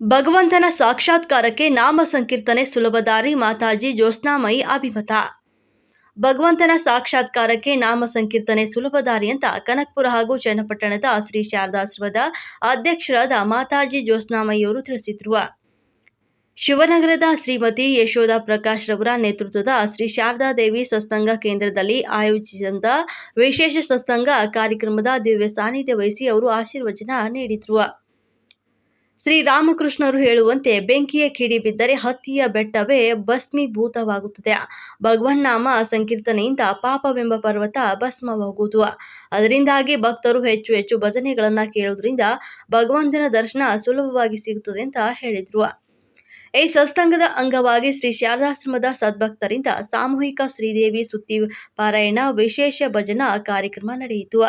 ಭಗವಂತನ ಸಾಕ್ಷಾತ್ಕಾರಕ್ಕೆ ನಾಮ ಸಂಕೀರ್ತನೆ ಸುಲಭದಾರಿ ಮಾತಾಜಿ ಜ್ಯೋತ್ಸ್ನಾಮಯಿ ಅಭಿಮತ. ಭಗವಂತನ ಸಾಕ್ಷಾತ್ಕಾರಕ್ಕೆ ನಾಮ ಸಂಕೀರ್ತನೆ ಸುಲಭದಾರಿ ಅಂತ ಕನಕ್ಪುರ ಹಾಗೂ ಚನ್ನಪಟ್ಟಣದ ಶ್ರೀ ಶಾರದಾಶ್ರಮದ ಅಧ್ಯಕ್ಷರಾದ ಮಾತಾಜಿ ಜ್ಯೋತ್ಸ್ನಾಮಯಿಯವರು ತಿಳಿಸಿದ್ರು. ಶಿವನಗರದ ಶ್ರೀಮತಿ ಯಶೋಧ ಪ್ರಕಾಶ್ ರವರ ನೇತೃತ್ವದ ಶ್ರೀ ಶಾರದಾ ದೇವಿ ಸತ್ಸಂಗ ಕೇಂದ್ರದಲ್ಲಿ ಆಯೋಜಿಸಿದ ವಿಶೇಷ ಸತ್ಸಂಗ ಕಾರ್ಯಕ್ರಮದ ದಿವ್ಯ ಸಾನ್ನಿಧ್ಯ ವಹಿಸಿ ಅವರು ಆಶೀರ್ವಚನ ನೀಡಿದ್ರು. ಶ್ರೀರಾಮಕೃಷ್ಣರು ಹೇಳುವಂತೆ ಬೆಂಕಿಯ ಕಿಡಿ ಬಿದ್ದರೆ ಹತ್ತಿಯ ಬೆಟ್ಟವೇ ಭಸ್ಮೀಭೂತವಾಗುತ್ತದೆ ಭಗವನ್ನಾಮ ಸಂಕೀರ್ತನೆಯಿಂದ ಪಾಪವೆಂಬ ಪರ್ವತ ಭಸ್ಮವಾಗುವುದು. ಅದರಿಂದಾಗಿ ಭಕ್ತರು ಹೆಚ್ಚು ಹೆಚ್ಚು ಭಜನೆಗಳನ್ನ ಕೇಳುವುದರಿಂದ ಭಗವಂತನ ದರ್ಶನ ಸುಲಭವಾಗಿ ಸಿಗುತ್ತದೆ ಅಂತ ಹೇಳಿದ್ರು. ಈ ಸತ್ಸಂಗದ ಅಂಗವಾಗಿ ಶ್ರೀ ಶಾರದಾಶ್ರಮದ ಸದ್ಭಕ್ತರಿಂದ ಸಾಮೂಹಿಕ ಶ್ರೀದೇವಿ ಸುತ್ತಿ ಪಾರಾಯಣ ವಿಶೇಷ ಭಜನಾ ಕಾರ್ಯಕ್ರಮ ನಡೆಯಿತು.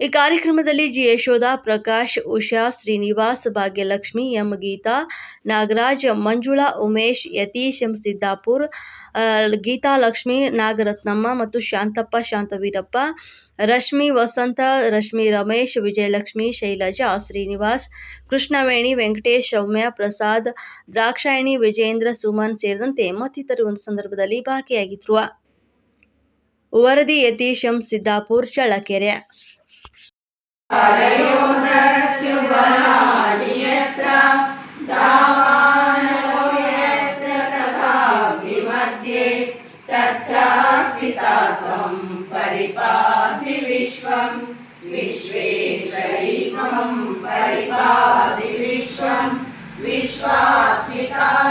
ಈ ಕಾರ್ಯಕ್ರಮದಲ್ಲಿ G Yashodha, Prakash, Usha, Srinivas, Bhagyalakshmi, M Geetha, Nagaraj, Manjula, Umesh, Yathish M Siddapur Geetha Lakshmi, Nagarathnamma ಮತ್ತು ಶಾಂತಪ್ಪ, ಶಾಂತವೀರಪ್ಪ, ರಶ್ಮಿ ವಸಂತ, ರಶ್ಮಿ ರಮೇಶ್, ವಿಜಯಲಕ್ಷ್ಮಿ, ಶೈಲಜಾ, ಶ್ರೀನಿವಾಸ್, ಕೃಷ್ಣವೇಣಿ, ವೆಂಕಟೇಶ್, ಸೌಮ್ಯ, ಪ್ರಸಾದ್, ದ್ರಾಕ್ಷಾಯಣಿ ವಿಜೇಂದ್ರ ಸುಮನ್ ಸೇರಿದಂತೆ ಮತ್ತಿತರರು ಒಂದು ಸಂದರ್ಭದಲ್ಲಿ ಭಾಗಿಯಾಗಿದ್ರು ವರದಿ ಯತೀಶ್ ಎಂ ಸಿದ್ದಾಪುರ್, ಚಳ್ಳಕೆರೆ. यत्र तावानो यत्र कथामध्ये तत्रास्तिता त्वं परिपासि विश्वं। विश्वे शरी म् परिपासि विश्वं। विश्वात्पिता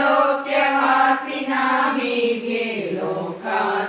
लोक्यवासिनामिर्ये लोका